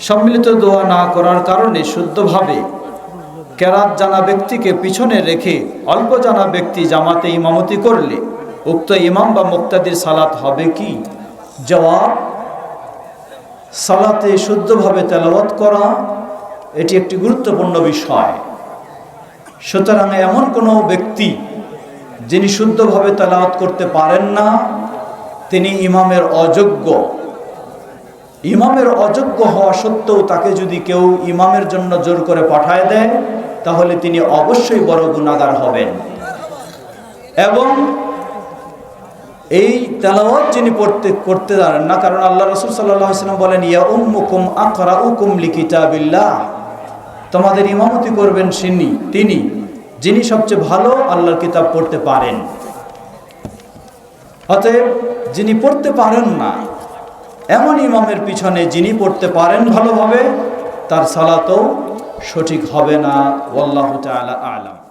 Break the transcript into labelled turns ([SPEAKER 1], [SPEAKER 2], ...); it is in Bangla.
[SPEAKER 1] সম্মিলিত দোয়া না করার কারণে শুদ্ধভাবে কেরাত জানা ব্যক্তিকে পিছনে রেখে অল্প জানা ব্যক্তি জামাতে ইমামতি করলে উক্ত ইমাম বা মুক্তাদির সালাত হবে কি? জবাব, সালাতে শুদ্ধভাবে তেলাওয়াত করা, এটি একটি গুরুত্বপূর্ণ বিষয়। সুতরাং এমন কোনো ব্যক্তি যিনি শুদ্ধভাবে তেলাওয়াত করতে পারেন না, তিনি ইমামের অযোগ্য। ইমামের অযোগ্য হওয়া সত্ত্বেও তাকে যদি কেউ ইমামের জন্য জোর করে পাঠায় দেয়, তাহলে তিনি অবশ্যই বড় গুণাগার হবেন। এবং এই তেলাওয়াত যিনি পড়তে, করতে পারেন না, কারণ আল্লাহ রসুল সাল্লাম বলেন, ইয়া উম্মুকুম আখরা উকুম লিকিতাবিল্লাহ। তোমাদের ইমামতি করবেন সিনি, তিনি, যিনি সবচেয়ে ভালো আল্লাহর কিতাব পড়তে পারেন। অতএব যিনি পড়তে পারেন না এমন ইমামের পিছনে যিনি পড়তে পারেন ভালোভাবে, তার সালাতও সঠিক হবে না। ওয়াল্লাহ তাআলা আলাম।